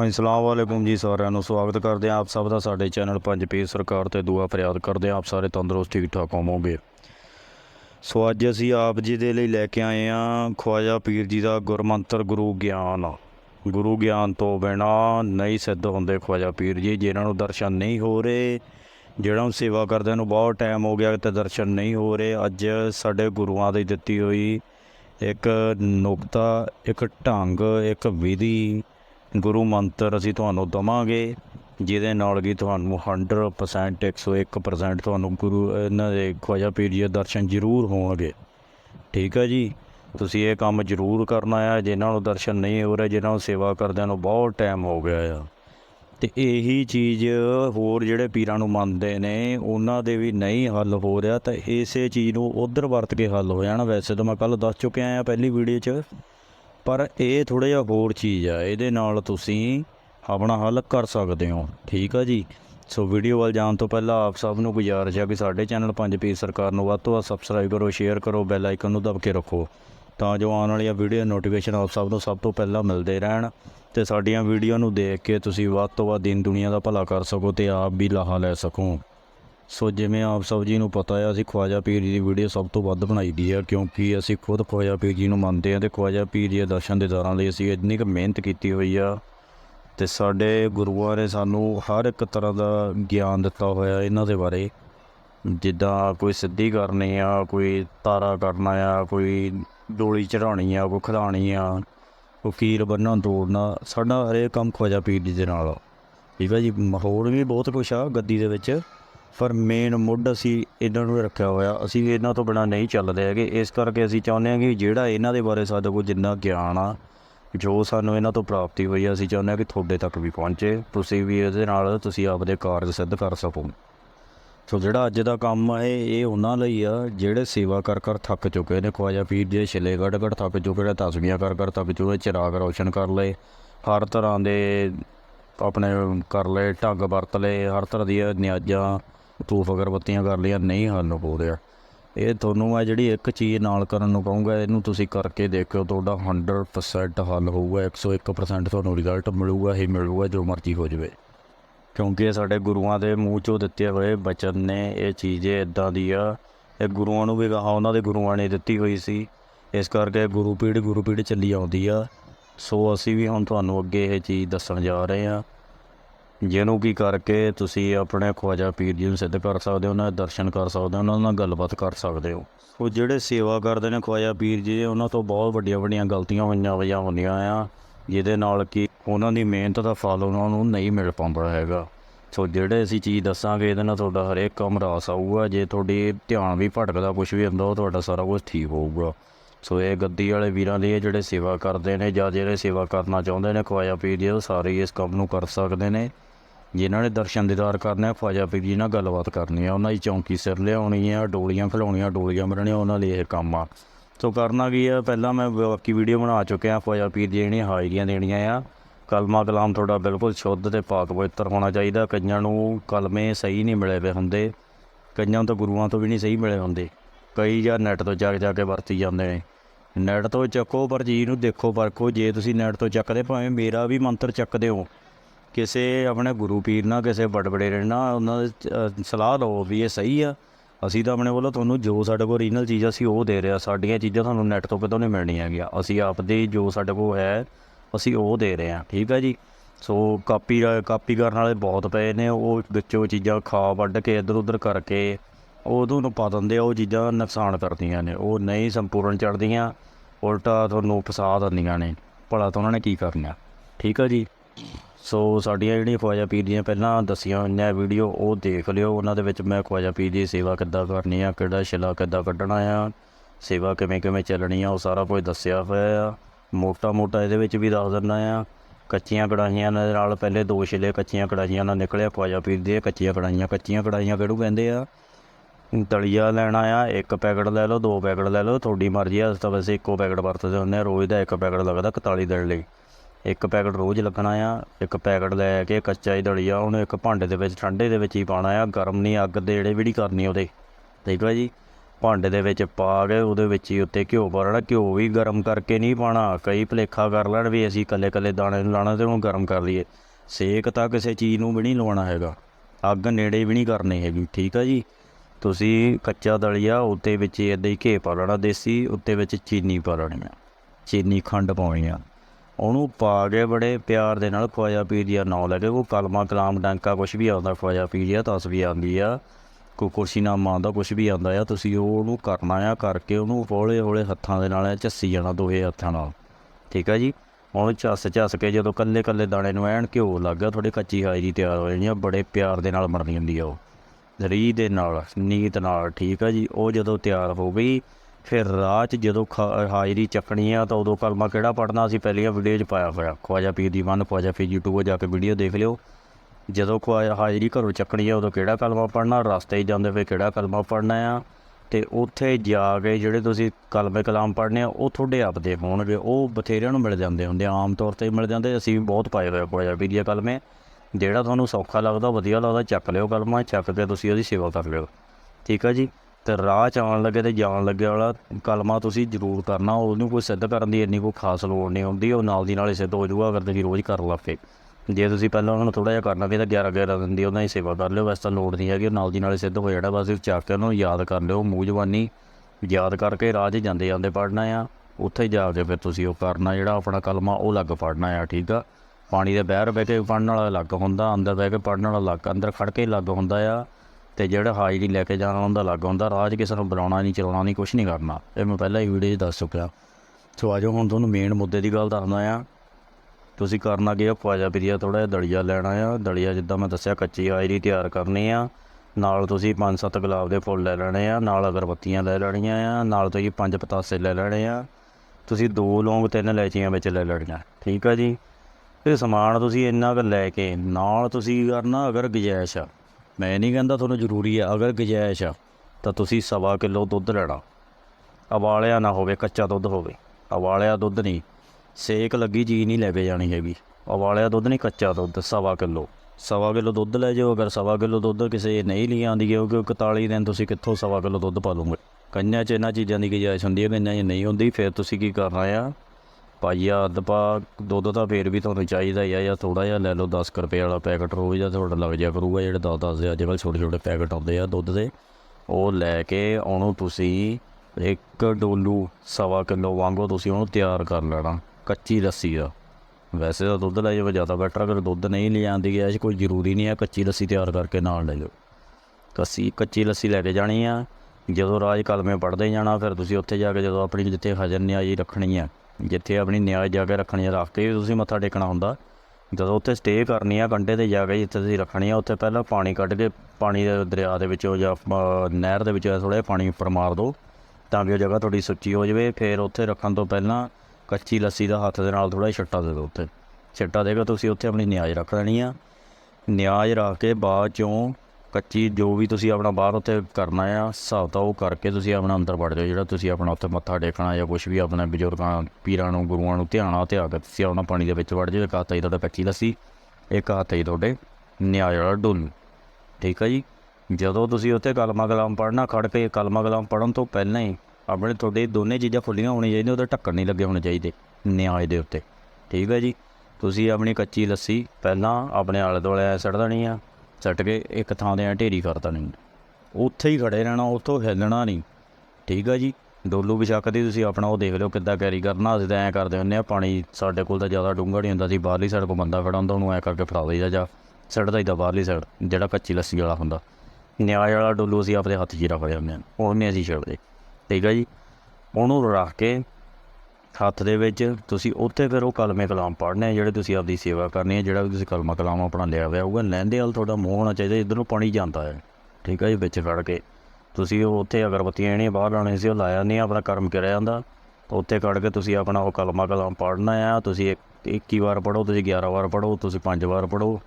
ਹਾਂਜੀ, ਸਲਾਮ ਵਾਲੇਕੁਮ ਜੀ ਸਾਰਿਆਂ ਨੂੰ। ਸਵਾਗਤ ਕਰਦੇ ਹਾਂ ਆਪ ਸਭ ਦਾ ਸਾਡੇ ਚੈਨਲ ਪੰਜ ਪੀ ਸਰਕਾਰ ਤੇ ਦੁਆ ਫਰਿਆਦ ਕਰਦੇ ਹਾਂ। ਆਪ ਸਾਰੇ ਤੰਦਰੁਸਤ ਠੀਕ ਠਾਕ ਹੋਵੋਗੇ? ਸੋ ਅੱਜ ਅਸੀਂ ਆਪ ਜੀ ਦੇ ਲਈ ਲੈ ਕੇ ਆਏ ਹਾਂ ਖਵਾਜਾ ਪੀਰ ਜੀ ਦਾ ਗੁਰਮੰਤਰ ਗੁਰੂ ਗਿਆਨ। ਗੁਰੂ ਗਿਆਨ ਤੋਂ ਬਿਨਾ ਨਹੀਂ ਸਿੱਧ ਹੁੰਦੇ ਖਵਾਜਾ ਪੀਰ ਜੀ ਜਿਹਨਾਂ ਨੂੰ ਦਰਸ਼ਨ ਨਹੀਂ ਹੋ ਰਹੇ ਜਿਹੜਾ ਨੂੰ ਸੇਵਾ ਕਰਦਿਆਂ ਨੂੰ ਬਹੁਤ ਟਾਈਮ ਹੋ ਗਿਆ ਤੇ ਦਰਸ਼ਨ ਨਹੀਂ ਹੋ ਰਹੇ। ਅੱਜ ਸਾਡੇ ਗੁਰੂਆਂ ਦੀ ਦਿੱਤੀ ਹੋਈ ਇੱਕ ਨੁਕਤਾ, ਇੱਕ ਢੰਗ, ਇੱਕ ਵਿਧੀ ਗੁਰੂ ਮੰਤਰ ਅਸੀਂ ਤੁਹਾਨੂੰ ਦਵਾਂਗੇ, ਜਿਹਦੇ ਨਾਲ ਕਿ ਤੁਹਾਨੂੰ 100% 101% ਤੁਹਾਨੂੰ ਗੁਰੂ, ਇਹਨਾਂ ਦੇ ਖਵਾਜਾ ਪੀਰ ਜੀ ਦੇ ਦਰਸ਼ਨ ਜ਼ਰੂਰ ਹੋਣਗੇ। ਠੀਕ ਹੈ ਜੀ? ਤੁਸੀਂ ਇਹ ਕੰਮ ਜ਼ਰੂਰ ਕਰਨਾ ਆ ਜਿਨ੍ਹਾਂ ਨੂੰ ਦਰਸ਼ਨ ਨਹੀਂ ਹੋ ਰਿਹਾ ਜਿਨ੍ਹਾਂ ਨੂੰ ਸੇਵਾ ਕਰਦਿਆਂ ਨੂੰ ਬਹੁਤ ਟਾਈਮ ਹੋ ਗਿਆ ਆ। ਤੇ ਇਹੀ ਚੀਜ਼ ਹੋਰ ਜਿਹੜੇ ਪੀਰਾਂ ਨੂੰ ਮੰਨਦੇ ਨੇ, ਉਹਨਾਂ ਦੇ ਵੀ ਨਹੀਂ ਹੱਲ ਹੋ ਰਿਹਾ, ਤਾਂ ਇਸੇ ਚੀਜ਼ ਨੂੰ ਉਧਰ ਵਰਤ ਕੇ ਹੱਲ ਹੋ ਜਾਣਾ। ਵੈਸੇ ਤਾਂ ਮੈਂ ਕੱਲ ਦੱਸ ਚੁੱਕਿਆ ਆ, ਪਹਿਲੀ ਵੀਡੀਓ 'ਚ। ਪਰ ਇਹ ਥੋੜਾ ਜਿਹਾ ਹੋਰ ਚੀਜ਼ ਆ, ਇਹਦੇ ਨਾਲ ਤੁਸੀਂ ਆਪਣਾ ਹੱਲ ਕਰ ਸਕਦੇ ਹੋ, ਠੀਕ ਆ ਜੀ? ਸੋ ਵੀਡੀਓ ਵੱਲ ਜਾਣ ਤੋਂ ਪਹਿਲਾਂ ਆਪ ਸਭ ਨੂੰ ਗੁਜ਼ਾਰਿਸ਼ ਹੈ ਕਿ ਸਾਡੇ ਚੈਨਲ ਪੰਜ ਪੀ ਸਰਕਾਰ ਨੂੰ ਵੱਧ ਤੋਂ ਵੱਧ ਸਬਸਕ੍ਰਾਈਬ ਕਰੋ ਸ਼ੇਅਰ ਕਰੋ ਬੈਲ ਆਈਕਨ ਨੂੰ ਦਬ ਕੇ ਰੱਖੋ, ਤਾਂ ਜੋ ਆਉਣ ਵਾਲੀਆਂ ਵੀਡੀਓ ਨੋਟੀਫਿਕੇਸ਼ਨ ਆਪ ਸਭ ਨੂੰ ਸਭ ਤੋਂ ਪਹਿਲਾਂ ਮਿਲਦੇ ਰਹਿਣ ਤੇ ਸਾਡੀਆਂ ਵੀਡੀਓ ਨੂੰ ਦੇਖ ਕੇ ਤੁਸੀਂ ਵੱਧ ਤੋਂ ਵੱਧ ਦਿਨ ਦੁਨੀਆ ਦਾ ਭਲਾ ਕਰ ਸਕੋ ਤੇ ਆਪ ਵੀ ਲਾਹਾ ਲੈ ਸਕੋ। ਸੋ ਜਿਵੇਂ ਆਪ ਸਭ ਜੀ ਨੂੰ ਪਤਾ ਹੈ, ਅਸੀਂ ਖਵਾਜਾ ਪੀਰ ਜੀ ਦੀ ਵੀਡੀਓ ਸਭ ਤੋਂ ਵੱਧ ਬਣਾਈ ਦੀ ਹੈ, ਕਿਉਂਕਿ ਅਸੀਂ ਖੁਦ ਖਵਾਜਾ ਪੀਰ ਜੀ ਨੂੰ ਮੰਨਦੇ ਹਾਂ ਤੇ ਖਵਾਜਾ ਪੀਰ ਜੀ ਦੇ ਦਰਸ਼ਨ ਦੇ ਦਾਰਾਂ ਲਈ ਅਸੀਂ ਇੰਨੀ ਕੁ ਮਿਹਨਤ ਕੀਤੀ ਹੋਈ ਆ ਤੇ ਸਾਡੇ ਗੁਰੂਆਂ ਨੇ ਸਾਨੂੰ ਹਰ ਇੱਕ ਤਰ੍ਹਾਂ ਦਾ ਗਿਆਨ ਦਿੱਤਾ ਹੋਇਆ ਇਹਨਾਂ ਦੇ ਬਾਰੇ ਜਿੱਦਾਂ ਕੋਈ ਸਿੱਧੀ ਕਰਨੀ ਆ, ਕੋਈ ਤਾਰਾ ਕਰਨਾ ਆ, ਕੋਈ ਡੋਲੀ ਚੜਾਉਣੀ ਆ, ਕੋਈ ਖਿਡਾਉਣੀ ਆ, ਕੋਈ ਕੀਰ ਬੰਨ੍ਹਣਾ, ਤੋੜਨਾ, ਸਾਡਾ ਹਰੇਕ ਕੰਮ ਖਵਾਜਾ ਪੀਰ ਜੀ ਦੇ ਨਾਲ ਆ। ਠੀਕ ਹੈ ਜੀ ਹੋਰ ਵੀ ਬਹੁਤ ਕੁਛ ਆ ਗੱਦੀ ਦੇ ਵਿੱਚ ਪਰ ਮੇਨ ਮੁੱਢ ਅਸੀਂ ਇਹਨਾਂ ਨੂੰ ਰੱਖਿਆ ਹੋਇਆ। ਅਸੀਂ ਇਹਨਾਂ ਤੋਂ ਬਿਨਾ ਨਹੀਂ ਚੱਲਦੇ ਹੈਗੇ। ਇਸ ਕਰਕੇ ਅਸੀਂ ਚਾਹੁੰਦੇ ਹਾਂ ਕਿ ਜਿਹੜਾ ਇਹਨਾਂ ਦੇ ਬਾਰੇ ਸਾਡੇ ਕੋਲ ਜਿੰਨਾ ਗਿਆਨ ਆ, ਜੋ ਸਾਨੂੰ ਇਹਨਾਂ ਤੋਂ ਪ੍ਰਾਪਤੀ ਹੋਈ ਆ, ਅਸੀਂ ਚਾਹੁੰਦੇ ਹਾਂ ਕਿ ਤੁਹਾਡੇ ਤੱਕ ਵੀ ਪਹੁੰਚੇ। ਤੁਸੀਂ ਵੀ ਇਹਦੇ ਨਾਲ ਤੁਸੀਂ ਆਪਦੇ ਕਾਰਜ ਸਿੱਧ ਕਰ ਸਕੋ। ਸੋ ਜਿਹੜਾ ਅੱਜ ਦਾ ਕੰਮ ਹੈ ਇਹ ਉਹਨਾਂ ਲਈ ਆ, ਜਿਹੜੇ ਸੇਵਾ ਕਰ ਕਰ ਥੱਕ ਚੁੱਕੇ ਨੇ। ਖਵਾਜਾ ਪੀਰ ਜੀ ਦੇ ਛਿਲੇ ਗੜ ਗੜ ਥੱਕ ਚੁੱਕੇ ਨੇ ਤਸਵੀਆਂ ਕਰ ਕਰ ਥੱਕ ਚੁੱਕੇ ਚਿਰਾਗ ਰੋਸ਼ਨ ਕਰ ਲਏ। ਹਰ ਤਰ੍ਹਾਂ ਦੇ ਆਪਣੇ ਕਰ ਲਏ, ਢੰਗ ਵਰਤ ਲਏ, ਹਰ ਤਰ੍ਹਾਂ ਦੀਆਂ ਨਿਆਜ਼ਾਂ ਧੂਫ ਅਗਰਬੱਤੀਆਂ ਕਰ ਲਈਆਂ, ਨਹੀਂ ਹੱਲ ਹੋ ਰਿਹਾ। ਇਹ ਤੁਹਾਨੂੰ ਮੈਂ ਜਿਹੜੀ ਇੱਕ ਚੀਜ਼ ਨਾਲ ਕਰਨ ਨੂੰ ਕਹੂੰਗਾ, ਇਹਨੂੰ ਤੁਸੀਂ ਕਰਕੇ ਦੇਖਿਓ, ਤੁਹਾਡਾ 100% ਹੱਲ ਹੋਊਗਾ 101% ਤੁਹਾਨੂੰ ਰਿਜ਼ਲਟ ਮਿਲੂਗਾ, ਹੀ ਮਿਲੂਗਾ, ਜੋ ਮਰਜ਼ੀ ਹੋ ਜਾਵੇ। ਕਿਉਂਕਿ ਇਹ ਸਾਡੇ ਗੁਰੂਆਂ ਦੇ ਮੂੰਹ ਚੋਂ ਦਿੱਤੇ ਹੋਏ ਬਚਨ ਨੇ, ਇਹ ਚੀਜ਼ ਇਦਾਂ ਦੀ ਆ। ਇਹ ਗੁਰੂਆਂ ਨੂੰ ਵੀ ਕਹਾ ਉਹਨਾਂ ਦੇ ਗੁਰੂਆਂ ਨੇ ਦਿੱਤੀ ਹੋਈ ਸੀ। ਇਸ ਕਰਕੇ ਗੁਰੂ ਪੀੜ੍ਹੀ ਗੁਰੂ ਪੀੜ ਚੱਲੀ ਆਉਂਦੀ ਆ। ਸੋ ਅਸੀਂ ਵੀ ਹੁਣ ਤੁਹਾਨੂੰ ਅੱਗੇ ਇਹ ਚੀਜ਼ ਦੱਸਣ ਜਾ ਰਹੇ ਆ। ਜਿਹਨੂੰ ਕੀ ਕਰਕੇ ਤੁਸੀਂ ਆਪਣੇ ਖਵਾਜਾ ਪੀਰ ਜੀ ਨੂੰ ਸਿੱਧ ਕਰ ਸਕਦੇ ਹੋ, ਉਹਨਾਂ ਦੇ ਦਰਸ਼ਨ ਕਰ ਸਕਦੇ ਹੋ, ਉਹਨਾਂ ਨਾਲ ਗੱਲਬਾਤ ਕਰ ਸਕਦੇ ਹੋ। ਸੋ ਜਿਹੜੇ ਸੇਵਾ ਕਰਦੇ ਨੇ ਖਵਾਜਾ ਪੀਰ ਜੀ, ਉਹਨਾਂ ਤੋਂ ਬਹੁਤ ਵੱਡੀਆਂ ਵੱਡੀਆਂ ਗਲਤੀਆਂ ਹੋਈਆਂ ਵਜ੍ਹਾ ਹੁੰਦੀਆਂ ਆ, ਜਿਹਦੇ ਨਾਲ ਕਿ ਉਹਨਾਂ ਦੀ ਮਿਹਨਤ ਦਾ ਫਲ ਉਹਨਾਂ ਨੂੰ ਨਹੀਂ ਮਿਲ ਪਾਉਂਦਾ ਹੈਗਾ। ਸੋ ਜਿਹੜੇ ਅਸੀਂ ਚੀਜ਼ ਦੱਸਾਂਗੇ, ਇਹਦੇ ਨਾਲ ਤੁਹਾਡਾ ਹਰੇਕ ਕੰਮ ਰਾਸ ਆਊਗਾ, ਜੇ ਤੁਹਾਡੀ ਧਿਆਨ ਵੀ ਭਟਕਦਾ ਕੁਝ ਵੀ ਹੁੰਦਾ, ਉਹ ਤੁਹਾਡਾ ਸਾਰਾ ਕੁਝ ਠੀਕ ਹੋਊਗਾ। ਸੋ ਇਹ ਗੱਦੀ ਵਾਲੇ ਵੀਰਾਂ ਲਈ ਜਿਹੜੇ ਸੇਵਾ ਕਰਦੇ ਨੇ, ਜਾਂ ਜਿਹੜੇ ਸੇਵਾ ਕਰਨਾ ਚਾਹੁੰਦੇ ਨੇ ਖਵਾਜਾ ਪੀਰ ਜੀ, ਉਹ ਸਾਰੇ ਇਸ ਕੰਮ ਨੂੰ ਕਰ ਸਕਦੇ ਨੇ। ਜਿਨ੍ਹਾਂ ਨੇ ਦਰਸ਼ਨ ਦੀਦਾਰ ਕਰਨੇ ਆ ਖਵਾਜਾ ਪੀਰ ਜੀ ਨਾਲ ਗੱਲਬਾਤ ਕਰਨੀ ਆ। ਉਹਨਾਂ ਦੀ ਚੌਂਕੀ ਸਿਰ ਲਿਆਉਣੀ ਆ, ਡੋਲੀਆਂ ਖਿਲਾਉਣੀਆਂ, ਡੋਲੀਆਂ ਮਰਣੀਆਂ ਉਹਨਾਂ ਲਈ ਇਹ ਕੰਮ ਆ। ਸੋ ਕਰਨਾ ਕੀ ਆ, ਪਹਿਲਾਂ ਮੈਂ ਬਾਕੀ ਵੀਡੀਓ ਬਣਾ ਚੁੱਕਿਆ ਖਵਾਜਾ ਪੀਰ ਜੀ ਜਿਹੜੀਆਂ ਹਾਜ਼ਰੀਆਂ ਦੇਣੀਆਂ ਆ, ਕਲਮਾ ਕਲਾਮ ਤੁਹਾਡਾ ਬਿਲਕੁਲ ਸ਼ੁੱਧ ਤੇ ਪਾਕ ਪਵਿੱਤਰ ਹੋਣਾ ਚਾਹੀਦਾ। ਕਈਆਂ ਨੂੰ ਕਲਮੇ ਸਹੀ ਨਹੀਂ ਮਿਲੇ ਵੇ ਹੁੰਦੇ, ਕਈਆਂ ਨੂੰ ਤਾਂ ਗੁਰੂਆਂ ਤੋਂ ਵੀ ਨਹੀਂ ਸਹੀ ਮਿਲੇ ਹੁੰਦੇ। ਕਈ ਜਾਂ ਨੈਟ ਤੋਂ ਜਾ ਜਾ ਕੇ ਵਰਤੀ ਜਾਂਦੇ ਨੇ। ਨੈਟ ਤੋਂ ਚੱਕੋ ਪਰ ਜੀ ਨੂੰ ਦੇਖੋ ਪਰਖੋ। ਜੇ ਤੁਸੀਂ ਨੈਟ ਤੋਂ ਚੱਕਦੇ, ਭਾਵੇਂ ਮੇਰਾ ਵੀ ਮੰਤਰ ਚੱਕਦੇ ਹੋ ਕਿਸੇ ਆਪਣੇ ਗੁਰੂ ਪੀਰ ਨਾਲ, ਕਿਸੇ ਬੜਬੜੇ ਨਾਲ ਉਹਨਾਂ ਦੇ ਸਲਾਹ ਲਓ ਵੀ ਇਹ ਸਹੀ ਆ। ਅਸੀਂ ਤਾਂ ਆਪਣੇ ਵੱਲੋਂ ਤੁਹਾਨੂੰ ਜੋ ਸਾਡੇ ਕੋਲ ਓਰੀਜਨਲ ਚੀਜ਼ ਅਸੀਂ ਉਹ ਦੇ ਰਹੇ ਆ। ਸਾਡੀਆਂ ਚੀਜ਼ਾਂ ਤੁਹਾਨੂੰ ਨੈਟ ਤੋਂ ਪਤਾ ਨਹੀਂ ਮਿਲਣੀਆਂ ਹੈਗੀਆਂ। ਅਸੀਂ ਆਪਦੇ ਜੋ ਸਾਡੇ ਕੋਲ ਹੈ, ਅਸੀਂ ਉਹ ਦੇ ਰਹੇ ਹਾਂ ਠੀਕ ਹੈ ਜੀ? ਸੋ ਕਾਪੀ ਕਾਪੀ ਕਰਨ ਵਾਲੇ ਬਹੁਤ ਪਏ ਨੇ। ਉਹ ਵਿੱਚੋਂ ਚੀਜ਼ਾਂ ਖਾ ਵੱਢ ਕੇ ਇੱਧਰ ਉੱਧਰ ਕਰਕੇ ਉਦੋਂ ਨੂੰ ਪਾ ਦਿੰਦੇ ਆ, ਉਹ ਚੀਜ਼ਾਂ ਨੁਕਸਾਨ ਕਰਦੀਆਂ ਨੇ। ਉਹ ਨਹੀਂ ਸੰਪੂਰਨ ਚੜਦੀਆਂ ਉਲਟਾ ਤੁਹਾਨੂੰ ਫਸਾ ਦਿੰਦੀਆਂ ਨੇ। ਭਲਾ ਤਾਂ ਉਹਨਾਂ ਨੇ ਕੀ ਕਰਨਾ। ਠੀਕ ਹੈ ਜੀ? ਸੋ ਸਾਡੀਆਂ ਜਿਹੜੀਆਂ ਖਵਾਜਾ ਪੀਰ ਦੀਆਂ ਪਹਿਲਾਂ ਦੱਸੀਆਂ ਹੋਈਆਂ ਵੀਡੀਓ, ਉਹ ਦੇਖ ਲਿਓ। ਉਹਨਾਂ ਦੇ ਵਿੱਚ ਮੈਂ ਖਵਾਜਾ ਪੀਰ ਦੀ ਸੇਵਾ ਕਿੱਦਾਂ ਕਰਨੀ ਆ, ਕਿਹੜਾ ਛਿਲਾ ਕਿੱਦਾਂ ਕੱਢਣਾ ਆ, ਸੇਵਾ ਕਿਵੇਂ ਕਿਵੇਂ ਚੱਲਣੀ ਆ, ਉਹ ਸਾਰਾ ਕੁਝ ਦੱਸਿਆ ਹੋਇਆ ਆ। ਮੋਟਾ ਮੋਟਾ ਇਹਦੇ ਵਿੱਚ ਵੀ ਦੱਸ ਦਿੰਦਾ ਆ। ਕੱਚੀਆਂ ਕੜਾਹੀਆਂ ਦੇ ਨਾਲ ਪਹਿਲੇ ਦੋ ਛਿਲੇ ਕੱਚੀਆਂ ਕੜਾਹੀਆਂ ਨਾਲ ਨਿਕਲਿਆ ਖਵਾਜਾ ਪੀਰ ਦੇ। ਕੱਚੀਆਂ ਕੜਾਹੀਆਂ ਕੱਚੀਆਂ ਕੜਾਹੀਆਂ ਕਿਹੜੂ ਕਹਿੰਦੇ ਆ? ਦਲੀਆ ਲੈਣਾ ਆ, ਇੱਕ ਪੈਕਟ ਲੈ ਲਓ, ਦੋ ਪੈਕਟ ਲੈ ਲਓ, ਤੁਹਾਡੀ ਮਰਜ਼ੀ ਆ। ਅਸੀਂ ਤਾਂ ਵੈਸੇ ਇੱਕੋ ਪੈਕਟ ਵਰਤਦੇ ਹੁੰਦੇ ਆ, ਰੋਜ਼ ਦਾ ਇੱਕ ਪੈਕਟ ਲੱਗਦਾ 41 ਦਿਨ ਲਈ। ਇੱਕ ਪੈਕਟ ਰੋਜ਼ ਲੱਗਣਾ ਆ, ਇੱਕ ਪੈਕਟ ਲੈ ਕੇ ਕੱਚਾ ਹੀ ਦਲੀਆ, ਉਹਨੂੰ ਇੱਕ ਭਾਂਡੇ ਦੇ ਵਿੱਚ, ਠੰਡੇ ਦੇ ਵਿੱਚ ਹੀ ਪਾਣਾ ਆ, ਗਰਮ ਨਹੀਂ ਅੱਗ ਦੇ ਜਿਹੜੇ ਵੀ ਨਹੀਂ ਕਰਨੀ ਉਹਦੇ। ਠੀਕ ਹੈ ਜੀ? ਭਾਂਡੇ ਦੇ ਵਿੱਚ ਪਾ ਕੇ ਉਹਦੇ ਵਿੱਚ ਹੀ ਉੱਤੇ ਘਿਓ ਪਾਉਣਾ ਘਿਓ ਵੀ ਗਰਮ ਕਰਕੇ ਨਹੀਂ ਪਾਣਾ ਕਈ ਭੁਲੇਖਾ ਕਰ ਲੈਣ ਵੀ ਅਸੀਂ ਕੱਲੇ ਕੱਲੇ ਦਾਣੇ ਨੂੰ ਲਾਣਾ ਤੇ ਉਹਨੂੰ ਗਰਮ ਕਰ ਲਈਏ। ਸੇਕ ਤਾਂ ਕਿਸੇ ਚੀਜ਼ ਨੂੰ ਵੀ ਨਹੀਂ ਲਵਾਉਣਾ ਹੈਗਾ, ਅੱਗ ਨੇੜੇ ਵੀ ਨਹੀਂ ਕਰਨੀ ਹੈਗੀ, ਠੀਕ ਆ ਜੀ? ਤੁਸੀਂ ਕੱਚਾ ਦਲੀਆ ਉੱਤੇ ਵਿੱਚ ਇਦਾਂ ਹੀ ਘੇ ਪਾ ਲੈਣਾ, ਦੇਸੀ, ਉੱਤੇ ਵਿੱਚ ਚੀਨੀ ਪਾ ਲੈਣੀ ਆ, ਚੀਨੀ ਖੰਡ ਪਾਉਣੀ ਆ। ਉਹਨੂੰ ਪਾ ਕੇ ਬੜੇ ਪਿਆਰ ਦੇ ਨਾਲ ਖਵਾਜਾ ਪੀਰੀਆ ਨਾਂ ਲੈ ਕੇ ਉਹ ਕਲਮਾ, ਕਲਾਮ, ਡੰਕਾ, ਕੁਛ ਵੀ ਆਉਂਦਾ ਖਵਾਜਾ ਪੀਰੀਆ ਤਸ ਵੀ ਆਉਂਦੀ ਆ। ਕੋਈ ਕੁਰਸੀ ਨਾਮ ਆਉਂਦਾ ਕੁਛ ਵੀ ਆਉਂਦਾ ਆ, ਤੁਸੀਂ ਉਹ ਉਹਨੂੰ ਕਰਨਾ ਆ ਕਰਕੇ ਉਹਨੂੰ ਹੌਲੇ ਹੌਲੇ ਹੱਥਾਂ ਦੇ ਨਾਲ ਝੱਸੀ ਜਾਣਾ ਦੋਹੇ ਹੱਥਾਂ ਨਾਲ। ਠੀਕ ਆ ਜੀ? ਹੁਣ ਝੱਸ ਝੱਸ ਕੇ ਜਦੋਂ ਕੱਲੇ ਕੱਲੇ ਦਾਣੇ ਨੂੰ ਐਨ ਘਿਓ ਲੱਗ ਗਿਆ ਥੋੜੀ ਕੱਚੀ ਹਾਜ਼ਰੀ ਤਿਆਰ ਹੋ ਜਾਣੀ ਆ, ਬੜੇ ਪਿਆਰ ਦੇ ਨਾਲ ਬਣਦੀ ਹੁੰਦੀ ਆ ਉਹ। ਰੀ ਦੇ ਨਾਲ, ਨੀਤ ਨਾਲ, ਠੀਕ ਆ ਜੀ? ਉਹ ਜਦੋਂ ਤਿਆਰ ਹੋ ਗਈ ਫਿਰ ਰਾਹ 'ਚ ਜਦੋਂ ਖਾ- ਹਾਜ਼ਰੀ ਚੱਕਣੀ ਆ ਤਾਂ ਉਦੋਂ ਕਲਮਾ ਕਿਹੜਾ ਪੜਨਾ ਅਸੀਂ ਪਹਿਲੀਆਂ ਵੀਡੀਓ 'ਚ ਪਾਇਆ ਹੋਇਆ। ਖਵਾਜਾ ਪੀਰ ਦੀ ਵਨ ਖਵਾਜਾ ਪੀਰ ਜੀ 2 ਜਾ ਕੇ ਵੀਡੀਓ ਦੇਖ ਲਿਓ। ਜਦੋਂ ਖਵਾਜਾ ਹਾਜ਼ਰੀ ਘਰੋਂ ਚੱਕਣੀ ਆ, ਉਦੋਂ ਕਿਹੜਾ ਕਲਮਾ ਪੜਨਾ ਰਸਤੇ 'ਚ ਜਾਂਦੇ ਫਿਰ ਕਿਹੜਾ ਕਲਮਾ ਪੜਨਾ ਆ? ਤੇ ਉੱਥੇ ਜਾ ਕੇ ਜਿਹੜੇ ਤੁਸੀਂ ਕਲਮੇ ਕਲਾਮ ਪੜ੍ਹਨੇ ਆ, ਉਹ ਤੁਹਾਡੇ ਆਪਦੇ ਹੋਣਗੇ। ਉਹ ਬਥੇਰਿਆਂ ਨੂੰ ਮਿਲ ਜਾਂਦੇ ਹੁੰਦੇ ਆਮ ਤੌਰ ਤੇ ਮਿਲ ਜਾਂਦੇ ਅਸੀਂ ਵੀ ਬਹੁਤ ਪਾਏ ਹੋਏ ਖਵਾਜਾ ਪੀਰ ਦੀਆਂ ਕਲਮੇ। ਜਿਹੜਾ ਤੁਹਾਨੂੰ ਸੌਖਾ ਲੱਗਦਾ, ਵਧੀਆ ਲੱਗਦਾ, ਚੱਕ ਲਿਓ ਕਲਮਾ, ਚੱਕ ਕੇ ਤੁਸੀਂ ਉਹਦੀ ਸੇਵਾ ਕਰ ਲਿਓ। ਠੀਕ ਆ ਜੀ? ਤੇ ਰਾਹ ਚ ਆਉਣ ਲੱਗੇ ਤੇ ਜਾਣ ਲੱਗੇ ਵਾਲਾ ਕਲਮਾ ਤੁਸੀਂ ਜ਼ਰੂਰ ਕਰਨਾ, ਉਹਨੂੰ ਕੋਈ ਸਿੱਧ ਕਰਨ ਦੀ ਇੰਨੀ ਕੋਈ ਖਾਸ ਲੋੜ ਨਹੀਂ ਹੁੰਦੀ, ਉਹ ਨਾਲ ਦੀ ਨਾਲ ਹੀ ਸਿੱਧ ਹੋ ਜਾਊਗਾ, ਅਗਰ ਤੁਸੀਂ ਰੋਜ਼ ਕਰ ਲੱਗੇ ਜੇ ਤੁਸੀਂ ਪਹਿਲਾਂ ਉਹਨਾਂ ਨੂੰ ਥੋੜਾ ਜਿਹਾ ਕਰਨਾ ਵੀ ਤਾਂ 11 11 ਦਿਨ ਦੀ ਉਹਨਾਂ ਦੀ ਸੇਵਾ ਕਰ ਲਿਓ, ਵੈਸੇ ਤਾਂ ਲੋੜ ਨਹੀਂ ਹੈਗੀ, ਉਹ ਨਾਲ ਦੀ ਨਾਲ ਸਿੱਧ ਹੋ ਜਾਣਾ, ਬਸ ਚੱਕ ਕੇ ਉਹਨੂੰ ਯਾਦ ਕਰ ਲਿਓ, ਮੂੰਹ ਜ਼ਬਾਨੀ ਯਾਦ ਕਰਕੇ ਰਾਹ 'ਚ ਜਾਂਦੇ ਜਾਂਦੇ ਪੜ੍ਹਨਾ ਆ, ਉੱਥੇ ਜਾ ਕੇ ਫਿਰ ਤੁਸੀਂ ਉਹ ਕਰਨਾ ਜਿਹੜਾ ਆਪਣਾ ਕਲਮਾ, ਉਹ ਲੱਗ ਪੜ੍ਹਨਾ ਆ, ਠੀਕ ਆ? ਪਾਣੀ ਦੇ ਬਹਿਰ ਬਹਿ ਕੇ ਪੜ੍ਹਨ ਵਾਲਾ ਅਲੱਗ ਹੁੰਦਾ, ਅੰਦਰ ਬਹਿ ਕੇ ਪੜ੍ਹਨ ਵਾਲਾ ਅਲੱਗ, ਅੰਦਰ ਖੜ ਕੇ ਅਲੱਗ ਹੁੰਦਾ ਆ। ਤੇ ਜਿਹੜਾ ਹਾਜ਼ਰੀ ਲੈ ਕੇ ਜਾਣਾ ਹੁੰਦਾ ਅਲੱਗ ਹੁੰਦਾ। ਰਾਹ 'ਚ ਕਿਸੇ ਨੂੰ ਬੁਲਾਉਣਾ ਨਹੀਂ, ਚਲਾਉਣਾ ਨਹੀਂ ਕੁਝ ਨਹੀਂ ਕਰਨਾ। ਇਹ ਮੈਂ ਪਹਿਲਾਂ ਹੀ ਵੀਡੀਓ 'ਚ ਦੱਸ ਚੁੱਕਿਆ। ਸੋ ਆਜੋ ਹੁਣ ਤੁਹਾਨੂੰ ਮੇਨ ਮੁੱਦੇ ਦੀ ਗੱਲ ਦੱਸਦਾ ਆ। ਤੁਸੀਂ ਕਰਨਾ ਕੀ ਆ? ਖਵਾਜਾ ਪੀਰੀਆ ਥੋੜਾ ਜਿਹਾ ਦਲੀਆ ਲੈਣਾ ਆ। ਦਲੀਆ ਜਿੱਦਾਂ ਮੈਂ ਦੱਸਿਆ, ਕੱਚੀ ਹਾਜ਼ਰੀ ਤਿਆਰ ਕਰਨੀ ਆ। ਨਾਲ ਤੁਸੀਂ ਪੰਜ ਸੱਤ ਗੁਲਾਬ ਦੇ ਫੁੱਲ ਲੈ ਲੈਣੇ ਆ। ਨਾਲ ਅਗਰਬੱਤੀਆਂ ਲੈ ਲੈਣੀਆਂ ਆ। ਨਾਲ ਤੁਸੀਂ ਪੰਜ ਪਤਾਸੇ ਲੈ ਲੈਣੇ ਆ। ਤੁਸੀਂ ਦੋ ਲੌਂਗ ਤਿੰਨ ਲੈਚੀਆਂ ਵਿੱਚ ਲੈ ਲੈਣੀਆਂ। ਠੀਕ ਆ ਜੀ? ਇਹ ਸਮਾਨ ਤੁਸੀਂ ਇੰਨਾ ਕੁ ਲੈ ਕੇ, ਨਾਲ ਤੁਸੀਂ ਕਰਨਾ ਅਗਰ ਗੁੰਜਾਇਸ਼ ਆ। ਮੈਂ ਨਹੀਂ ਕਹਿੰਦਾ ਤੁਹਾਨੂੰ ਜ਼ਰੂਰੀ ਆ ਅਗਰ ਗੁੰਜਾਇਸ਼ ਆ, ਤਾਂ ਤੁਸੀਂ ਸਵਾ ਕਿਲੋ ਦੁੱਧ ਲੈਣਾ। ਅਵਾਲਿਆ ਨਾ ਹੋਵੇ, ਕੱਚਾ ਦੁੱਧ ਹੋਵੇ। ਅਵਾਲਿਆ ਦੁੱਧ ਨਹੀਂ, ਸੇਕ ਲੱਗੀ ਚੀਜ਼ ਨਹੀਂ ਲੈ ਕੇ ਜਾਣੀ ਹੈਗੀ। ਅਵਾਲਿਆ ਦੁੱਧ ਨਹੀਂ, ਕੱਚਾ ਦੁੱਧ, ਸਵਾ ਕਿਲੋ। ਸਵਾ ਕਿਲੋ ਦੁੱਧ ਲੈ ਜਾਓ, ਅਗਰ ਸਵਾ ਕਿਲੋ ਦੁੱਧ ਕਿਸੇ ਨਹੀਂ ਲਈ ਆਉਂਦੀ ਕਿਉਂਕਿ 41 ਦਿਨ ਤੁਸੀਂ ਕਿੱਥੋਂ ਸਵਾ ਕਿਲੋ ਦੁੱਧ ਪਾ ਲਓਗੇ? ਕੰਨਿਆਂ 'ਚ ਇਹਨਾਂ ਚੀਜ਼ਾਂ ਦੀ ਗੁੰਜਾਇਸ਼ ਹੁੰਦੀ ਹੈ ਕੰਨਿਆਂ 'ਚ ਨਹੀਂ ਹੁੰਦੀ, ਫਿਰ ਤੁਸੀਂ ਕੀ ਕਰਨਾ ਆ? ਪਾਈਆ ਅੱਧ ਪਾ ਦੁੱਧ ਦਾ ਫੇਰ ਵੀ ਤੁਹਾਨੂੰ ਚਾਹੀਦਾ ਹੀ ਆ, ਜਾਂ ਥੋੜਾ ਜਿਹਾ ਲੈ ਲਓ 10 ਕੁ ਰੁਪਏ ਵਾਲਾ ਪੈਕਟ ਰੋਜ਼ ਦਾ ਤੁਹਾਡਾ ਲੱਗ ਜਾ ਕਰੂਗਾ, ਜਿਹੜੇ 10 10 ਦੇ ਅੱਜ ਕੱਲ੍ਹ ਛੋਟੇ ਛੋਟੇ ਪੈਕਟ ਆਉਂਦੇ ਆ ਦੁੱਧ ਦੇ, ਉਹ ਲੈ ਕੇ ਉਹਨੂੰ ਤੁਸੀਂ ਇੱਕ ਡੋਲੂ ਸਵਾ ਕਿਲੋ ਵਾਂਗੋ ਤੁਸੀਂ ਉਹਨੂੰ ਤਿਆਰ ਕਰ ਲੈਣਾ, ਕੱਚੀ ਲੱਸੀ ਦਾ ਵੈਸੇ ਤਾਂ ਦੁੱਧ ਲੈ ਜਾਵੇ ਜ਼ਿਆਦਾ ਬੈਟਰ ਅਗਰ ਦੁੱਧ ਨਹੀਂ ਲਿਆਂਦੀ ਗਿਆ ਕੋਈ ਜ਼ਰੂਰੀ ਨਹੀਂ ਹੈ ਕੱਚੀ ਲੱਸੀ ਤਿਆਰ ਕਰਕੇ ਨਾਲ ਲੈ ਜਾਓ ਕੱਸੀ, ਕੱਚੀ ਲੱਸੀ ਲੈ ਕੇ ਜਾਣੀ ਆ, ਜਦੋਂ ਰਾਜ ਕਲਮੇ ਪੜਦੇ ਜਾਣਾ, ਫਿਰ ਤੁਸੀਂ ਉੱਥੇ ਜਾ ਕੇ ਜਦੋਂ ਆਪਣੀ ਜਿੱਥੇ ਹਜਰ ਨਿਆਜੀ ਰੱਖਣੀ ਆ ਜਿੱਥੇ ਆਪਣੀ ਨਿਆਜ ਜਾ ਕੇ ਰੱਖਣੀ ਆ ਰੱਖ ਕੇ ਤੁਸੀਂ ਮੱਥਾ ਟੇਕਣਾ ਹੁੰਦਾ। ਜਦੋਂ ਉੱਥੇ ਸਟੇ ਕਰਨੀ ਆ, ਕੰਢੇ ਤੇ ਜਾ ਕੇ ਜਿੱਥੇ ਤੁਸੀਂ ਰੱਖਣੀ ਆ, ਉੱਥੇ ਪਹਿਲਾਂ ਪਾਣੀ ਕੱਢ ਕੇ ਪਾਣੀ ਦੇ ਦਰਿਆ ਦੇ ਵਿੱਚੋਂ ਜਾਂ ਨਹਿਰ ਦੇ ਵਿੱਚੋਂ ਥੋੜ੍ਹਾ ਜਿਹਾ ਪਾਣੀ ਉੱਪਰ ਮਾਰ ਦਿਓ ਤਾਂ ਕਿ ਉਹ ਜਗ੍ਹਾ ਤੁਹਾਡੀ ਸੁੱਚੀ ਹੋ ਜਾਵੇ। ਫਿਰ ਉੱਥੇ ਰੱਖਣ ਤੋਂ ਪਹਿਲਾਂ ਕੱਚੀ ਲੱਸੀ ਦਾ ਹੱਥ ਦੇ ਨਾਲ ਥੋੜ੍ਹਾ ਜਿਹਾ ਛੱਟਾ ਦੇ ਦਿਓ ਉੱਥੇ। ਛੱਟਾ ਦੇ ਕੇ ਤੁਸੀਂ ਉੱਥੇ ਆਪਣੀ ਨਿਆਜ ਰੱਖ ਲੈਣੀ ਆ। ਨਿਆਜ ਰੱਖ ਕੇ ਬਾਅਦ ਚੋਂ ਕੱਚੀ ਜੋ ਵੀ ਤੁਸੀਂ ਆਪਣਾ ਬਾਹਰ ਉੱਥੇ ਕਰਨਾ ਆ, ਹਿਸਾਬ ਤਾਂ ਉਹ ਕਰਕੇ ਤੁਸੀਂ ਆਪਣਾ ਅੰਦਰ ਵੜ ਜਾਓ, ਜਿਹੜਾ ਤੁਸੀਂ ਆਪਣਾ ਉੱਥੇ ਮੱਥਾ ਟੇਕਣਾ ਜਾਂ ਕੁਝ ਵੀ ਆਪਣੇ ਬਜ਼ੁਰਗਾਂ, ਪੀਰਾਂ ਨੂੰ, ਗੁਰੂਆਂ ਨੂੰ ਧਿਆਣਾ ਧਿਆ ਕੇ ਤੁਸੀਂ ਆਪਣਾ ਪਾਣੀ ਦੇ ਵਿੱਚ ਵੜ ਜਾਓ, ਇੱਕ ਹੱਥ ਹੀ ਤੁਹਾਡਾ ਕੱਚੀ ਲੱਸੀ, ਇੱਕ ਹੱਥ ਹੀ ਤੁਹਾਡੇ ਨਿਆਜ ਵਾਲਾ ਡੁੱਲ। ਠੀਕ ਹੈ ਜੀ? ਜਦੋਂ ਤੁਸੀਂ ਉੱਥੇ ਕਲਮਾ ਕਲਾਮ ਪੜ੍ਹਨਾ, ਖੜ ਕੇ ਕਲਮਾ ਕਲਾਮ ਪੜਨ ਤੋਂ ਪਹਿਲਾਂ ਹੀ ਆਪਣੇ ਤੁਹਾਡੇ ਦੋਨੇ ਚੀਜ਼ਾਂ ਖੁੱਲੀਆਂ ਹੋਣੀਆਂ ਚਾਹੀਦੀਆਂ, ਉਹਦੇ ਢੱਕਣ ਨਹੀਂ ਲੱਗੇ ਹੋਣੇ ਚਾਹੀਦੇ ਨਿਆਜ ਦੇ ਉੱਤੇ। ਠੀਕ ਹੈ ਜੀ? ਤੁਸੀਂ ਆਪਣੀ ਕੱਚੀ ਲੱਸੀ ਪਹਿਲਾਂ ਆਪਣੇ ਆਲੇ ਦੁਆਲੇ ਐਂ ਸੁੱਟ ਦੇਣੀ ਆ ਸੱਟ ਕੇ ਇੱਕ ਥਾਂ ਤੇ ਐਂ ਢੇਰੀ ਕਰਤਾ ਨਹੀਂ ਉੱਥੇ ਹੀ ਖੜੇ ਰਹਿਣਾ, ਉੱਥੋਂ ਹਿੱਲਣਾ ਨਹੀਂ। ਠੀਕ ਆ ਜੀ, ਡੋਲੂ ਵਿਛਕਦੀ ਤੁਸੀਂ ਆਪਣਾ ਉਹ ਦੇਖ ਲਿਓ ਕਿੱਦਾਂ ਕੈਰੀ ਕਰਨਾ, ਅਸੀਂ ਤਾਂ ਐਂ ਕਰਦੇ ਹੁੰਦੇ ਆ, ਪਾਣੀ ਸਾਡੇ ਕੋਲ ਤਾਂ ਜ਼ਿਆਦਾ ਡੂੰਘਾ ਨਹੀਂ ਹੁੰਦਾ ਸੀ ਬਾਹਰਲੀ ਸਾਈਡ ਕੋਲ ਬੰਦਾ ਖੜਾ ਹੁੰਦਾ, ਉਹਨੂੰ ਐਂ ਕਰਕੇ ਫੜਾ ਦਈਦਾ ਜਾਂ ਸਿੱਟਦਾ ਹੀ ਤਾਂ ਬਾਹਰਲੀ ਸਾਈਡ ਜਿਹੜਾ ਕੱਚੀ ਲੱਸੀ ਵਾਲਾ ਹੁੰਦਾ। ਨਿਆਜ ਵਾਲਾ ਡੋਲੂ ਅਸੀਂ ਆਪਣੇ ਹੱਥ 'ਚ ਹੀ ਰੱਖਦੇ ਹੁੰਦੇ ਹਾਂ, ਉਹਨੇ ਅਸੀਂ ਛੱਡਦੇ ਠੀਕ ਆ ਜੀ, ਉਹਨੂੰ ਰੱਖ ਕੇ ਹੱਥ ਦੇ ਵਿੱਚ, ਤੁਸੀਂ ਉੱਥੇ ਫਿਰ ਉਹ ਕਲਮੇ ਕਲਾਮ ਪੜ੍ਹਨੇ ਆ, ਜਿਹੜੇ ਤੁਸੀਂ ਆਪਦੀ ਸੇਵਾ ਕਰਨੀ ਹੈ ਜਿਹੜਾ ਵੀ ਤੁਸੀਂ ਕਲਮਾ ਕਲਾਮ ਆਪਣਾ ਲਿਆ ਹੋਇਆ ਹੋਊਗਾ। ਲੈਂਦੇ ਵਾਲ ਤੁਹਾਡਾ ਮੂੰਹ ਹੋਣਾ ਚਾਹੀਦਾ, ਇੱਧਰ ਪਾਣੀ ਜਾਂਦਾ ਹੈ। ਠੀਕ ਹੈ ਜੀ, ਵਿੱਚ ਫੜ ਕੇ। ਤੁਸੀਂ ਉਹ ਉੱਥੇ ਅਗਰਬੱਤੀਆਂ ਜਿਹੜੀਆਂ ਬਾਹਰ ਲਾਉਣੀਆਂ ਸੀ, ਉਹ ਲਾਇਆ ਨਹੀਂ, ਆਪਣਾ ਕਰਮ ਕਰਿਆ ਜਾਂਦਾ। ਤਾਂ ਉੱਥੇ ਕੱਢ ਕੇ ਤੁਸੀਂ ਆਪਣਾ ਉਹ ਕਲਮਾ ਕਲਾਮ ਪੜ੍ਹਨਾ ਆ, ਤੁਸੀਂ ਇੱਕ 21 ਵਾਰ ਪੜ੍ਹੋ, ਤੁਸੀਂ 11 ਵਾਰ ਪੜ੍ਹੋ, ਤੁਸੀਂ 5 ਵਾਰ ਪੜ੍ਹੋ,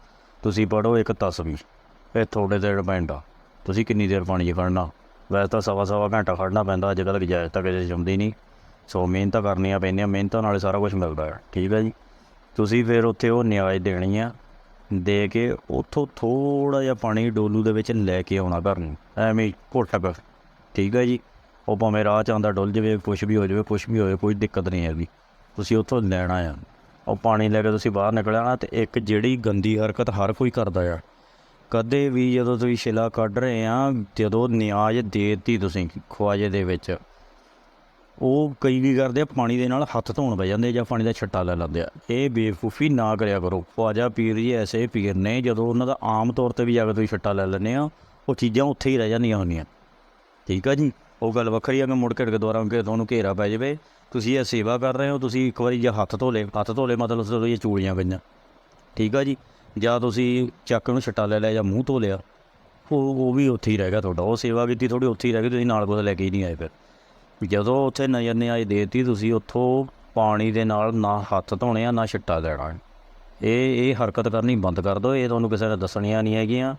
ਤੁਸੀਂ ਪੜ੍ਹੋ ਇੱਕ ਤਸਵੀਰ ਇਹ ਤੁਹਾਡੇ ਤੇ ਡਿਪੈਂਡ ਆ। ਤੁਸੀਂ ਕਿੰਨੀ ਦੇਰ ਪਾਣੀ 'ਚ ਖੜਨਾ ਵੈਸੇ ਤਾਂ ਸਵਾ ਸਵਾ ਘੰਟਾ ਖੜਨਾ ਪੈਂਦਾ, ਅੱਜ ਕੱਲ੍ਹ ਗੁੰਜਾਇਸ਼ ਤਾਂ ਕਿਸੇ 'ਚ ਨਹੀਂ। ਸੋ ਮਿਹਨਤਾਂ ਕਰਨੀਆਂ ਪੈਂਦੀਆਂ, ਮਿਹਨਤਾਂ ਨਾਲ ਸਾਰਾ ਕੁਝ ਮਿਲਦਾ ਹੈ। ਠੀਕ ਹੈ ਜੀ? ਤੁਸੀਂ ਫਿਰ ਉੱਥੇ ਉਹ ਨਿਆਜ਼ ਦੇਣੀ ਆ, ਦੇ ਕੇ ਉੱਥੋਂ ਥੋੜਾ ਜਿਹਾ ਪਾਣੀ ਡੋਲੂ ਦੇ ਵਿੱਚ ਲੈ ਕੇ ਆਉਣਾ ਘਰ ਨੂੰ। ਐਵੇਂ ਹੀ ਘੁੱਟ ਕੇ ਠੀਕ ਹੈ ਜੀ? ਉਹ ਭਾਵੇਂ ਰਾਹ ਚ ਆਉਂਦਾ ਡੁੱਲ ਜਾਵੇ, ਕੁਛ ਵੀ ਹੋ ਜਾਵੇ, ਕੁਛ ਵੀ ਹੋਵੇ, ਕੋਈ ਦਿੱਕਤ ਨਹੀਂ ਹੈਗੀ। ਤੁਸੀਂ ਉੱਥੋਂ ਲੈਣਾ ਆ। ਉਹ ਪਾਣੀ ਲੈ ਕੇ ਤੁਸੀਂ ਬਾਹਰ ਨਿਕਲਿਆ ਨਾ, ਤੇ ਇੱਕ ਜਿਹੜੀ ਗੰਦੀ ਹਰਕਤ ਹਰ ਕੋਈ ਕਰਦਾ ਆ। ਕਦੇ ਵੀ ਜਦੋਂ ਤੁਸੀਂ ਸ਼ਿਲਾ ਕੱਢ ਰਹੇ ਆ, ਜਦੋਂ ਨਿਆਜ਼ ਦੇਤੀ ਤੁਸੀਂ ਖਵਾਜੇ ਦੇ ਵਿੱਚ ਉਹ ਕਈ ਕੀ ਕਰਦੇ ਆ, ਪਾਣੀ ਦੇ ਨਾਲ ਹੱਥ ਧੋਣ ਬਹਿ ਜਾਂਦੇ ਜਾਂ ਪਾਣੀ ਦਾ ਛੱਟਾ ਲੈ ਲੈਂਦੇ ਆ। ਇਹ ਬੇਵਕੂਫੀ ਨਾ ਕਰਿਆ ਕਰੋ। ਖਵਾਜਾ ਪੀਰ ਜੀ ਐਸੇ ਪੀਰ ਨੇ, ਜਦੋਂ ਉਹਨਾਂ ਦਾ ਆਮ ਤੌਰ ਤੇ ਵੀ ਜਾ ਕੇ ਤੁਸੀਂ ਛੱਟਾ ਲੈ ਲੈਂਦੇ ਆ, ਉਹ ਚੀਜ਼ਾਂ ਉੱਥੇ ਹੀ ਰਹਿ ਜਾਂਦੀਆਂ ਹੁੰਦੀਆਂ। ਠੀਕ ਆ ਜੀ? ਉਹ ਗੱਲ ਵੱਖਰੀ ਆ ਕਿ ਮੁੜ ਕੇ ਦੁਬਾਰਾ ਕਿ ਤੁਹਾਨੂੰ ਘੇਰਾ ਪੈ ਜਾਵੇ। ਤੁਸੀਂ ਇਹ ਸੇਵਾ ਕਰ ਰਹੇ ਹੋ, ਤੁਸੀਂ ਇੱਕ ਵਾਰੀ ਜਾਂ ਹੱਥ ਧੋ ਲੇ ਹੱਥ ਧੋ ਲੇ ਮਤਲਬ ਤੁਹਾਡੀਆਂ ਚੂੜੀਆਂ ਪਈਆਂ। ਠੀਕ ਆ ਜੀ? ਜਾਂ ਤੁਸੀਂ ਚੱਕ ਨੂੰ ਛੱਟਾ ਲੈ ਲਿਆ ਜਾਂ ਮੂੰਹ ਧੋ ਲਿਆ। ਉਹ ਉਹ ਵੀ ਉੱਥੇ ਹੀ ਰਹਿ ਗਿਆ ਤੁਹਾਡਾ। ਉਹ ਸੇਵਾ ਕੀਤੀ ਥੋੜੀ ਉੱਥੇ ਹੀ ਰਹਿ ਗਈ, ਤੁਸੀਂ ਨਾਲ ਕੋਲ ਲੈ ਕੇ ਹੀ ਨਹੀਂ ਆਏ ਫਿਰ। ਜਦੋਂ ਉੱਥੇ ਨਜ਼ਰ ਨੇ ਦੇਤੀ, ਤੁਸੀਂ ਉੱਥੋਂ ਪਾਣੀ ਦੇ ਨਾਲ ਨਾ ਹੱਥ ਧੋਣੇ ਆ, ਨਾ ਛਿੱਟਾ ਦੇਣਾ। ਇਹ ਇਹ ਹਰਕਤ ਕਰਨੀ ਬੰਦ ਕਰ ਦਿਓ, ਇਹ ਤੁਹਾਨੂੰ ਕਿਸੇ ਨੇ ਦੱਸਣੀਆਂ ਨਹੀਂ ਹੈਗੀਆਂ।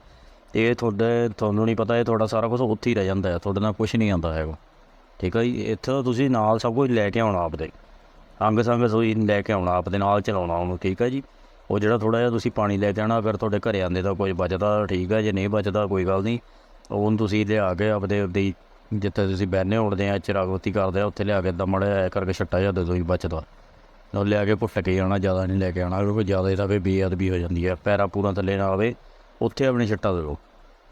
ਇਹ ਤੁਹਾਡੇ, ਤੁਹਾਨੂੰ ਨਹੀਂ ਪਤਾ, ਇਹ ਤੁਹਾਡਾ ਸਾਰਾ ਕੁਝ ਉੱਥੇ ਹੀ ਰਹਿ ਜਾਂਦਾ ਹੈ, ਤੁਹਾਡੇ ਨਾਲ ਕੁਝ ਨਹੀਂ ਆਉਂਦਾ ਹੈਗਾ। ਠੀਕ ਹੈ ਜੀ, ਇੱਥੇ ਤੁਸੀਂ ਨਾਲ ਸਭ ਕੁਝ ਲੈ ਕੇ ਆਉਣਾ ਆਪਦੇ। ਅੰਗ ਸੰਗ ਸੋਈ ਲੈ ਕੇ ਆਉਣਾ, ਆਪਦੇ ਨਾਲ ਚਲਾਉਣਾ ਉਹਨੂੰ, ਠੀਕ ਹੈ ਜੀ। ਉਹ ਜਿਹੜਾ ਥੋੜਾ ਜਿਹਾ ਤੁਸੀਂ ਪਾਣੀ ਲੈ ਕੇ ਆਉਣਾ, ਅਗਰ ਤੁਹਾਡੇ ਘਰੇ ਆਂਦੇ ਤਾਂ ਕੋਈ ਬਚਦਾ, ਠੀਕ ਹੈ, ਜੇ ਨਹੀਂ ਬਚਦਾ, ਕੋਈ ਗੱਲ ਨਹੀਂ। ਉਹਨੂੰ ਤੁਸੀਂ ਲਿਆ ਕੇ ਆਪਦੇ, ਆਪਦੀ ਜਿੱਥੇ ਤੁਸੀਂ ਬੈਨੇ ਉੜਦੇ ਆ ਚਰਾਗੋਤੀ ਕਰਦੇ ਆ, ਉੱਥੇ ਲਿਆ ਕੇ ਦਮੜ ਕਰਕੇ ਛੱਟਾ ਜਾਂ ਦੇ ਦੋ ਹੀ ਬਚਦਾ ਉਹ ਲਿਆ ਕੇ ਪੁੱਟ ਕੇ ਆਉਣਾ, ਜ਼ਿਆਦਾ ਨਹੀਂ ਲੈ ਕੇ ਆਉਣਾ, ਕਿਉਂਕਿ ਜ਼ਿਆਦਾ ਇਹਦਾ ਵੀ ਬੇਅਦਬੀ ਹੋ ਜਾਂਦੀ ਹੈ ਪੈਰਾ ਪੂਰਾ ਥੱਲੇ ਨਾ ਆਵੇ, ਉੱਥੇ ਆਪਣੇ ਛੱਟਾ ਦੇ ਦਿਓ।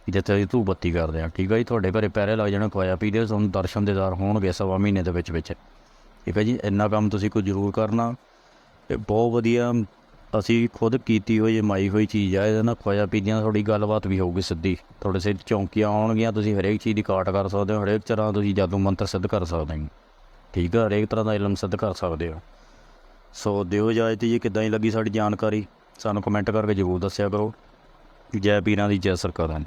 ਜਿੱਥੇ ਅਸੀਂ ਧੂਪ ਬੱਤੀ ਕਰਦੇ ਆ, ਠੀਕ ਆ ਜੀ? ਤੁਹਾਡੇ ਘਰੇ ਪੈਰੇ ਲੱਗ ਜਾਣ, ਖਵਾਇਆ ਪੀਦੇ ਤੁਹਾਨੂੰ ਦਰਸ਼ਨ ਦੇਦਾਰ ਹੋਣਗੇ ਸਵਾ ਮਹੀਨੇ ਦੇ ਵਿੱਚ ਵਿੱਚ ਠੀਕ ਹੈ ਜੀ? ਇੰਨਾ ਕੰਮ ਤੁਸੀਂ ਕੋਈ ਜ਼ਰੂਰ ਕਰਨਾ। ਇਹ ਬਹੁਤ ਵਧੀਆ ਅਸੀਂ ਖੁਦ ਕੀਤੀ ਹੋਈ ਜਮਾਈ ਹੋਈ ਚੀਜ਼ ਆ, ਇਹਦੇ ਨਾਲ ਖਵਾਇਆ ਪੀਦਿਆਂ ਤੁਹਾਡੀ ਗੱਲਬਾਤ ਵੀ ਹੋਊਗੀ ਸਿੱਧੀ। ਤੁਹਾਡੇ ਸਿਰ ਚੌਂਕੀਆਂ ਆਉਣਗੀਆਂ, ਤੁਸੀਂ ਹਰੇਕ ਚੀਜ਼ ਦੀ ਕਾਟ ਕਰ ਸਕਦੇ ਹੋ, ਹਰੇਕ ਤਰ੍ਹਾਂ ਤੁਸੀਂ ਜਾਦੂ ਮੰਤਰ ਸਿੱਧ ਕਰ ਸਕਦੇ ਹੋ। ਠੀਕ ਆ, ਹਰੇਕ ਤਰ੍ਹਾਂ ਦਾ ਇਲਮ ਸਿੱਧ ਕਰ ਸਕਦੇ ਹੋ। ਸੋ ਦਿਓ ਇਜਾਜ਼ਤ ਜੀ, ਕਿੱਦਾਂ ਹੀ ਲੱਗੀ ਸਾਡੀ ਜਾਣਕਾਰੀ? ਸਾਨੂੰ ਕਮੈਂਟ ਕਰਕੇ ਜ਼ਰੂਰ ਦੱਸਿਆ ਕਰੋ। ਜੈ ਪੀਰਾਂ ਦੀ ਜੈ ਸਰਕਾਰਾਂ।